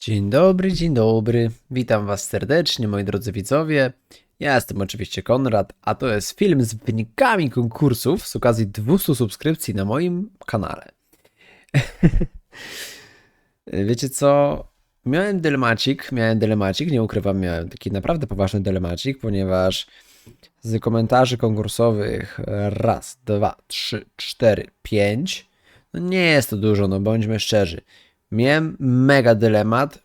Dzień dobry, dzień dobry. Witam Was serdecznie, moi drodzy widzowie. Ja jestem oczywiście Konrad, a to jest film z wynikami konkursów z okazji 200 subskrypcji na moim kanale. Wiecie co? Miałem dylemacik, miałem dylemacik, nie ukrywam, miałem taki naprawdę poważny dylemacik, ponieważ z komentarzy konkursowych raz, dwa, trzy, cztery, pięć, no nie jest to dużo, no bądźmy szczerzy. Miałem mega dylemat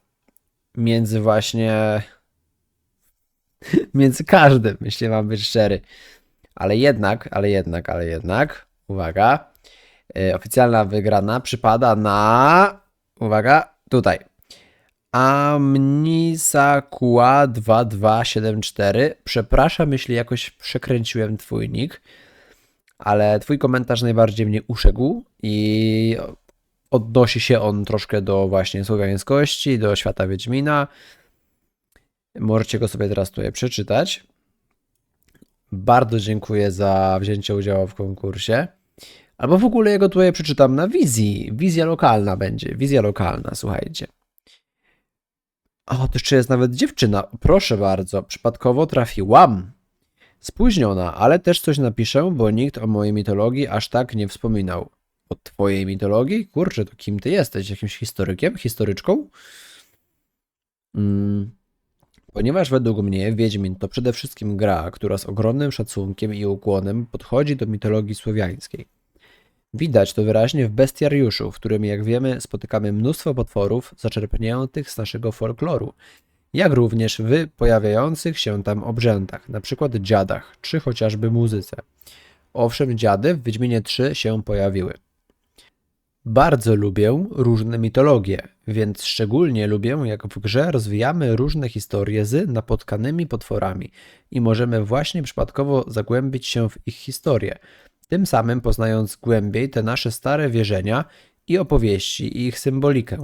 między właśnie między każdym, jeśli mam być szczery. Ale jednak, ale jednak, ale jednak, uwaga, yy, oficjalna wygrana przypada na, uwaga, tutaj. Amnisakua 2274. Przepraszam, jeśli jakoś przekręciłem twój nick, ale twój komentarz najbardziej mnie uszegł i odnosi się on troszkę do właśnie słowiańskości, do świata Wiedźmina. Możecie go sobie teraz tutaj przeczytać. Bardzo dziękuję za wzięcie udziału w konkursie. Albo w ogóle jego tutaj przeczytam na wizji. Wizja lokalna będzie. Wizja lokalna, słuchajcie. O, to jeszcze jest nawet dziewczyna. Proszę bardzo, przypadkowo trafiłam. Spóźniona, ale też coś napiszę, bo nikt o mojej mitologii aż tak nie wspominał. O twojej mitologii? Kurczę, to kim ty jesteś? Jakimś historykiem? Historyczką? Mm. Ponieważ według mnie Wiedźmin to przede wszystkim gra, która z ogromnym szacunkiem i ukłonem podchodzi do mitologii słowiańskiej. Widać to wyraźnie w bestiariuszu, w którym, jak wiemy, spotykamy mnóstwo potworów zaczerpniętych z naszego folkloru, jak również w pojawiających się tam obrzędach, np. dziadach, czy chociażby muzyce. Owszem, dziady w Wiedźminie 3 się pojawiły. Bardzo lubię różne mitologie, więc szczególnie lubię, jak w grze rozwijamy różne historie z napotkanymi potworami i możemy właśnie przypadkowo zagłębić się w ich historię, tym samym poznając głębiej te nasze stare wierzenia i opowieści i ich symbolikę.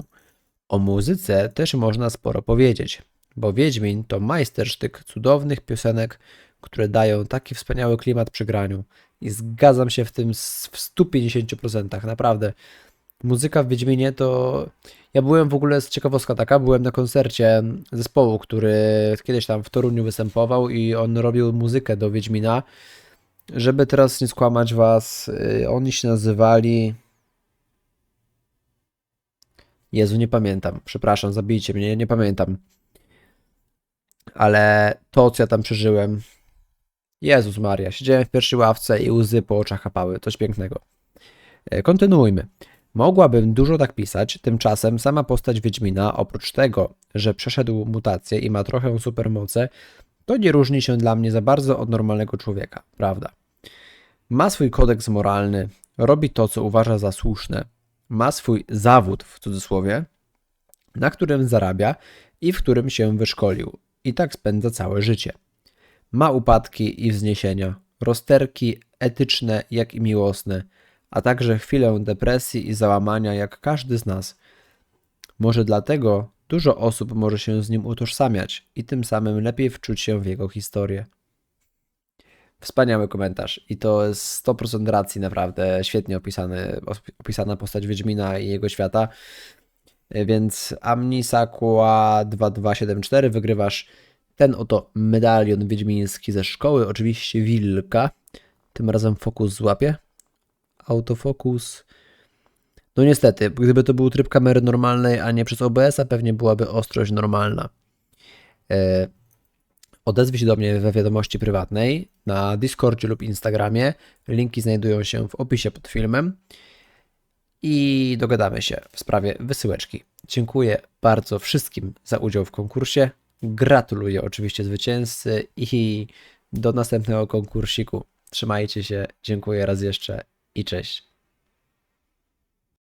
O muzyce też można sporo powiedzieć, bo Wiedźmin to majstersztyk cudownych piosenek, które dają taki wspaniały klimat przy graniu. I zgadzam się w tym w 150%, naprawdę. Muzyka w Wiedźminie to. Ja byłem w ogóle z ciekawostka taka, byłem na koncercie zespołu, który kiedyś tam w Toruniu występował i on robił muzykę do Wiedźmina. Żeby teraz nie skłamać was, y, oni się nazywali. Jezu, nie pamiętam. Przepraszam, zabijcie mnie, nie pamiętam. Ale to, co ja tam przeżyłem. Jezus Maria, siedziałem w pierwszej ławce i łzy po oczach kapały. Coś pięknego. E, Kontynuujmy. Mogłabym dużo tak pisać, tymczasem sama postać Wiedźmina, oprócz tego, że przeszedł mutację i ma trochę supermoce, to nie różni się dla mnie za bardzo od normalnego człowieka, prawda? Ma swój kodeks moralny, robi to, co uważa za słuszne, ma swój zawód, w cudzysłowie, na którym zarabia i w którym się wyszkolił, i tak spędza całe życie. Ma upadki i wzniesienia, rozterki etyczne, jak i miłosne, a także chwilę depresji i załamania, jak każdy z nas. Może dlatego dużo osób może się z nim utożsamiać i tym samym lepiej wczuć się w jego historię. Wspaniały komentarz i to jest 100% racji, naprawdę świetnie opisany, opisana postać Wiedźmina i jego świata. Więc Amnisakua 2274 wygrywasz ten oto medalion wiedźmiński ze szkoły, oczywiście wilka. Tym razem fokus złapie. Autofokus. No niestety, gdyby to był tryb kamery normalnej, a nie przez OBS-a, pewnie byłaby ostrość normalna. E, Odezwij się do mnie we wiadomości prywatnej na Discordzie lub Instagramie. Linki znajdują się w opisie pod filmem. I dogadamy się w sprawie wysyłeczki. Dziękuję bardzo wszystkim za udział w konkursie. Gratuluję oczywiście zwycięzcy i do następnego konkursiku. Trzymajcie się, dziękuję raz jeszcze i cześć.